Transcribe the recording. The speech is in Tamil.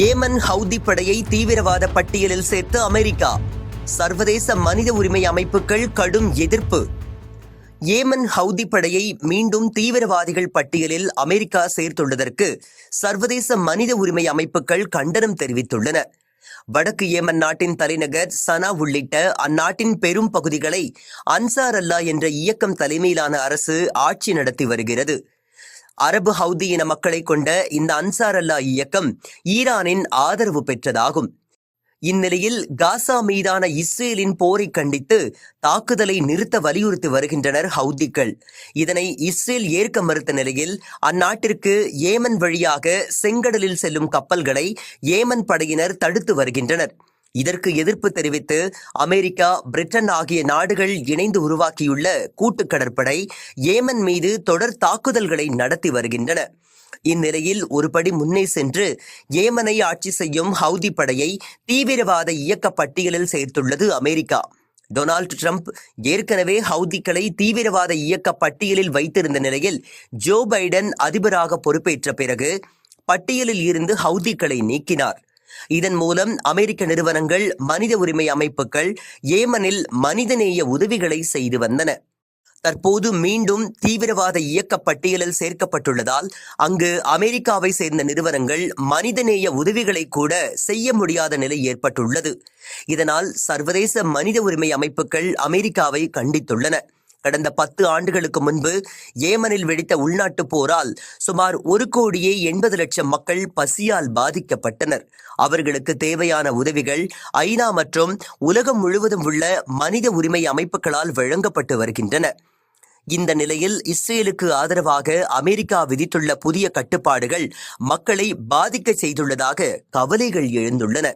ஏமன் ஹவுதி படையை தீவிரவாத பட்டியலில் சேர்த்து அமெரிக்கா. சர்வதேச மனித உரிமை அமைப்புகள் கடும் எதிர்ப்பு. ஏமன் ஹவுதி படையை மீண்டும் தீவிரவாதிகள் பட்டியலில் அமெரிக்கா சேர்த்துள்ளதற்கு சர்வதேச மனித உரிமை அமைப்புகள் கண்டனம் தெரிவித்துள்ளன. வடக்கு ஏமன் நாட்டின் தலைநகர் சனா உள்ளிட்ட அந்நாட்டின் பெரும் பகுதிகளை அன்சார் அல்லா என்ற இயக்கம் தலைமையிலான அரசு ஆட்சி நடத்தி வருகிறது. அரபு ஹவுதி இன மக்களை கொண்ட இந்த அன்சார் அல்லா இயக்கம் ஈரானின் ஆதரவு பெற்றதாகும். இந்நிலையில் காசா மீதான இஸ்ரேலின் போரை கண்டித்து தாக்குதலை நிறுத்த வலியுறுத்தி வருகின்றனர் ஹவுதிகள். இதனை இஸ்ரேல் ஏற்க மறுத்த நிலையில் அந்நாட்டிற்கு ஏமன் வழியாக செங்கடலில் செல்லும் கப்பல்களை ஏமன் படையினர் தடுத்து வருகின்றனர். இதற்கு எதிர்ப்பு தெரிவித்து அமெரிக்கா பிரிட்டன் ஆகிய நாடுகள் இணைந்து உருவாக்கியுள்ள கூட்டு கடற்படை ஏமன் மீது தொடர் தாக்குதல்களை நடத்தி வருகின்றன. இந்நிலையில் ஒருபடி முன்னே சென்று ஏமனை ஆட்சி செய்யும் ஹவுதி படையை தீவிரவாத இயக்க பட்டியலில் சேர்த்துள்ளது அமெரிக்கா. டொனால்டு ட்ரம்ப் ஏற்கனவே ஹவுதிகளை தீவிரவாத இயக்க பட்டியலில் வைத்திருந்த நிலையில் ஜோ பைடன் அதிபராக பொறுப்பேற்ற பிறகு பட்டியலில் இருந்து ஹவுதிகளை நீக்கினார். இதன் மூலம் அமெரிக்க நிறுவனங்கள் மனித உரிமை அமைப்புகள் ஏமனில் மனிதநேய உதவிகளை செய்து வந்தன. தற்போது மீண்டும் தீவிரவாத இயக்க பட்டியலில் சேர்க்கப்பட்டுள்ளதால் அங்கு அமெரிக்காவை சேர்ந்த நிறுவனங்கள் மனிதநேய உதவிகளை கூட செய்ய முடியாத நிலை ஏற்பட்டுள்ளது. இதனால் சர்வதேச மனித உரிமை அமைப்புகள் அமெரிக்காவை கண்டித்துள்ளன. கடந்த பத்து ஆண்டுகளுக்கு முன்பு ஏமனில் வெடித்த உள்நாட்டு போரால் சுமார் ஒரு கோடியே எண்பது லட்சம் மக்கள் பசியால் பாதிக்கப்பட்டனர். அவர்களுக்கு தேவையான உதவிகள் ஐநா மற்றும் உலகம் முழுவதும் உள்ள மனித உரிமை அமைப்புகளால் வழங்கப்பட்டு வருகின்றன. இந்த நிலையில் இஸ்ரேலுக்கு ஆதரவாக அமெரிக்கா விதித்துள்ள புதிய கட்டுப்பாடுகள் மக்களை பாதிக்க செய்துள்ளதாக கவலைகள் எழுந்துள்ளன.